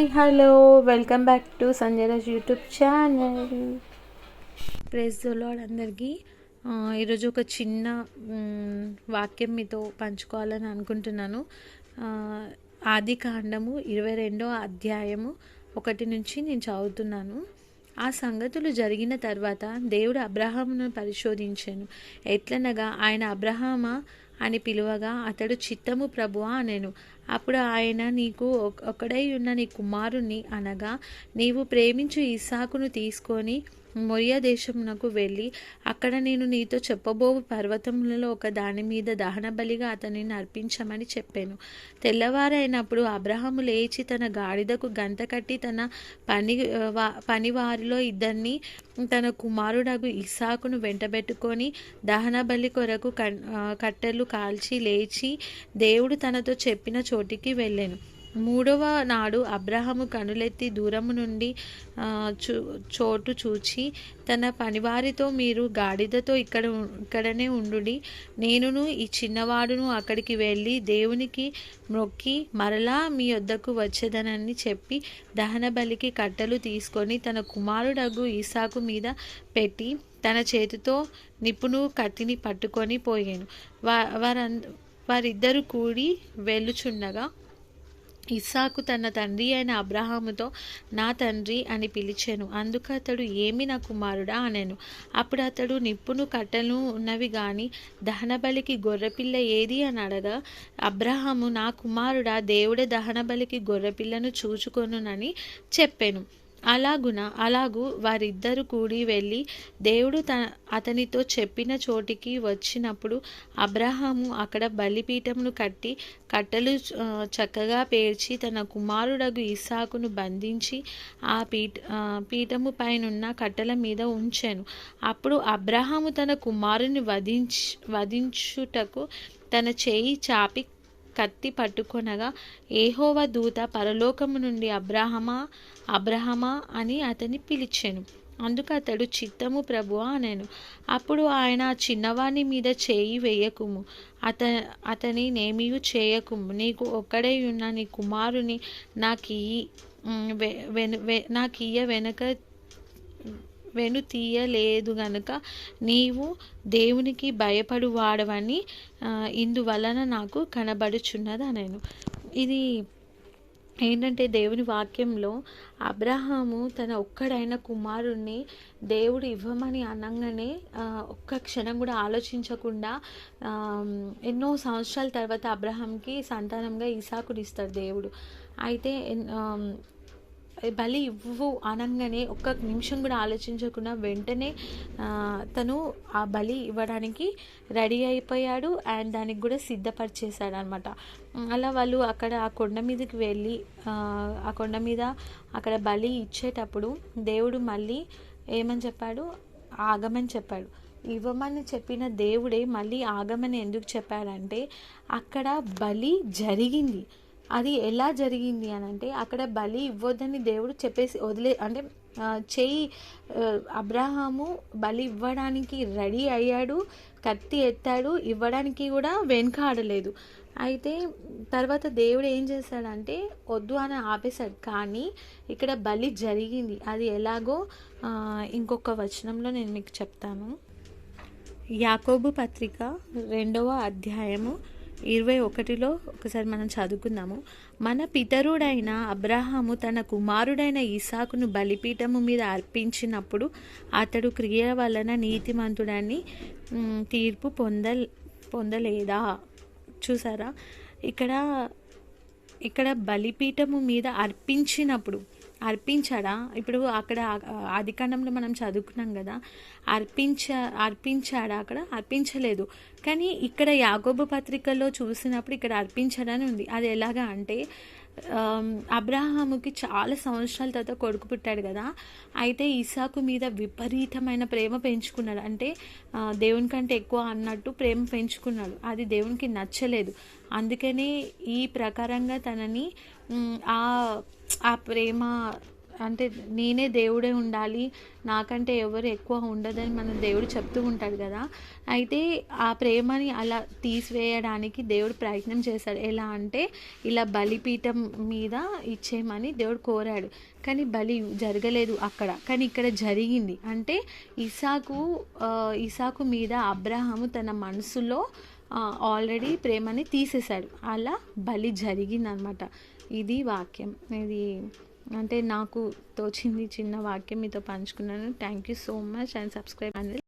Hi hello. Welcome back to Sanjayaraj YouTube channel. Press అందరికీ. ఈరోజు ఒక చిన్న వాక్యం మీతో పంచుకోవాలని అనుకుంటున్నాను. ఆది కాండము ఇరవై రెండో అధ్యాయము ఒకటి నుంచి నేను చదువుతున్నాను. ఆ సంగతులు జరిగిన తర్వాత దేవుడు అబ్రహామును పరిశోధించాను. ఎట్లనగా ఆయన అబ్రహామా అని పిలువగా అతడు చిత్తము ప్రభువా అనెను. అప్పుడు ఆయన నీకు ఒక్కడై ఉన్న నీ కుమారుణ్ణి అనగా నీవు ప్రేమించు ఇసాకును తీసుకొని మొరియా దేశమునకు వెళ్ళి అక్కడ నేను నీతో చెప్పబోవు పర్వతములలో ఒక దాని మీద దహన బలిగా అతనిని అర్పించమని చెప్పాను. తెల్లవారైనప్పుడు అబ్రహాము లేచి తన గాడిదకు గంత కట్టి తన పని వా- పనివారిలో ఇద్దరిని తన కుమారుడగు ఇసాకును వెంటబెట్టుకొని దహన బలి కొరకు కన్- కట్టెలు కాల్చి లేచి దేవుడు తనతో చెప్పిన చోటికి వెళ్ళాను. మూడవ నాడు అబ్రహము కనులెత్తి దూరము నుండి చూ చోటు చూచి తన పనివారితో మీరు గాడిదతో ఇక్కడ ఇక్కడనే ఉండుడి. నేనును ఈ చిన్నవాడును అక్కడికి వెళ్ళి దేవునికి మొక్కి మరలా మీ వద్దకు వచ్చేదనని చెప్పి దహన బలికి కట్టెలు తీసుకొని తన కుమారుడగు ఈసాకు మీద పెట్టి తన చేతితో నిపుణు కత్తిని పట్టుకొని పోయాను. వారందరూ వారంద వారిద్దరు కూడి వెళ్ళుచుండగా ఇస్సాకు తన తండ్రి అయిన అబ్రహాముతో నా తండ్రి అని పిలిచాను. అందుకు అతడు ఏమి నా కుమారుడా అనెను. అప్పుడు అతడు నిప్పును కట్టను ఉన్నవి గాని దహనబలికి గొర్రెపిల్ల ఏది అని అడగా అబ్రహాము నా కుమారుడా దేవుడే దహనబలికి గొర్రెపిల్లను చూచుకొనునని చెప్పాను. అలాగున అలాగు వారిద్దరు కూడి వెళ్ళి దేవుడు తన అతనితో చెప్పిన చోటికి వచ్చినప్పుడు అబ్రహాము అక్కడ బలిపీఠమును కట్టి కట్టెలు చక్కగా పేర్చి తన కుమారుడగు ఇసాకును బంధించి ఆ పీఠ పీఠము పైనున్న కట్టెల మీద ఉంచాను. అప్పుడు అబ్రహాము తన కుమారుని వధించి వధించుటకు తన చేయి చాపి కత్తి పట్టుకొనగా ఏహోవ దూత పరలోకము నుండి అబ్రహమా అబ్రహమా అని అతని పిలిచాను. అందుకు అతడు చిత్తము ప్రభువా అనెను. అప్పుడు ఆయన చిన్నవాణి చిన్నవాని మీద చేయి వేయకుము. అత అతని నేమియు చేయకుము. నీకు ఒక్కడే ఉన్న నీ కుమారుని నాకు ఉమ్, వె వెను వె నాకియ్య వెనక వెను తీయలేదు గనుక నీవు దేవునికి భయపడు వాడవని ఇందువలన నాకు కనబడుచున్నది అనేను ఇది ఏంటంటే దేవుని వాక్యంలో అబ్రహాము తన ఒక్కడైన కుమారుణ్ణి దేవుడు ఇవ్వమని అనగానే ఒక్క క్షణం కూడా ఆలోచించకుండా ఎన్నో సంవత్సరాల తర్వాత అబ్రహాంకి సంతానంగా ఇసాకుని ఇస్తాడు దేవుడు. అయితే బలి ఇవ్వు అనగానే ఒక్క నిమిషం కూడా ఆలోచించకుండా వెంటనే తను ఆ బలి ఇవ్వడానికి రెడీ అయిపోయాడు అండ్ దానికి కూడా సిద్ధపరిచేశాడు అనమాట అలా వాళ్ళు అక్కడ ఆ కొండ మీదకి వెళ్ళి ఆ కొండ మీద అక్కడ బలి ఇచ్చేటప్పుడు దేవుడు మళ్ళీ ఏమని చెప్పాడు? ఆగమని చెప్పాడు. ఇవ్వమని చెప్పిన దేవుడే మళ్ళీ ఆగమని ఎందుకు చెప్పాడంటే అక్కడ బలి జరిగింది. అది ఎలా జరిగింది అని అంటే అక్కడ బలి ఇవ్వద్దని దేవుడు చెప్పేసి వదిలే అంటే చేయి అబ్రహాము బలి ఇవ్వడానికి రెడీ అయ్యాడు కత్తి ఎత్తాడు ఇవ్వడానికి కూడా వెనకాడలేదు. అయితే తర్వాత దేవుడు ఏం చేశాడంటే వద్దు అని ఆపేశాడు. కానీ ఇక్కడ బలి జరిగింది. అది ఎలాగో ఇంకొక వచనంలో నేను మీకు చెప్తాను. యాకోబు పత్రిక రెండవ అధ్యాయము ఇరవై ఒకటిలో ఒకసారి మనం చదువుకుందాము. మన పితరుడైన అబ్రహాము తన కుమారుడైన ఇసాకును బలిపీఠము మీద అర్పించినప్పుడు అతడు క్రియ వలన నీతిమంతుడని తీర్పు పొంద పొందలేదా? చూసారా? ఇక్కడ ఇక్కడ బలిపీఠము మీద అర్పించినప్పుడు అర్పించాడా? ఇప్పుడు అక్కడ ఆదికాండంలో మనం చదువుకున్నాం కదా అర్పించ అర్పించాడా అక్కడ? అర్పించలేదు. కానీ ఇక్కడ యాగోబు పత్రికలో చూసినప్పుడు ఇక్కడ అర్పించడని ఉంది. అది ఎలాగా అంటే అబ్రహాముకి చాలా సంవత్సరాల తర్వాత కొడుకు పుట్టాడు కదా. అయితే ఇసాకు మీద విపరీతమైన ప్రేమ పెంచుకున్నాడు. అంటే దేవుని కంటే ఎక్కువ అన్నట్టు ప్రేమ పెంచుకున్నాడు. అది దేవునికి నచ్చలేదు. అందుకనే ఈ ప్రకారంగా తనని ఆ ఆ ప్రేమ అంటే నేనే దేవుడే ఉండాలి నాకంటే ఎవరు ఎక్కువ ఉండదని మన దేవుడు చెప్తూ ఉంటాడు కదా. అయితే ఆ ప్రేమని అలా తీసివేయడానికి దేవుడు ప్రయత్నం చేశాడు. ఎలా అంటే ఇలా బలిపీఠం మీద ఇచ్చేయమని దేవుడు కోరాడు. కానీ బలి జరగలేదు అక్కడ. కానీ ఇక్కడ జరిగింది. అంటే ఇసాకు ఇసాకు మీద అబ్రహాము తన మనసులో ఆల్రెడీ ప్రేమని తీసేశాడు. అలా బలి జరిగిందనమాట. ఇది వాక్యం. ఇది అంటే నాకు తోచింది చిన్న వాక్యం మీతో పంచుకున్నాను. Thank you so much and subscribe and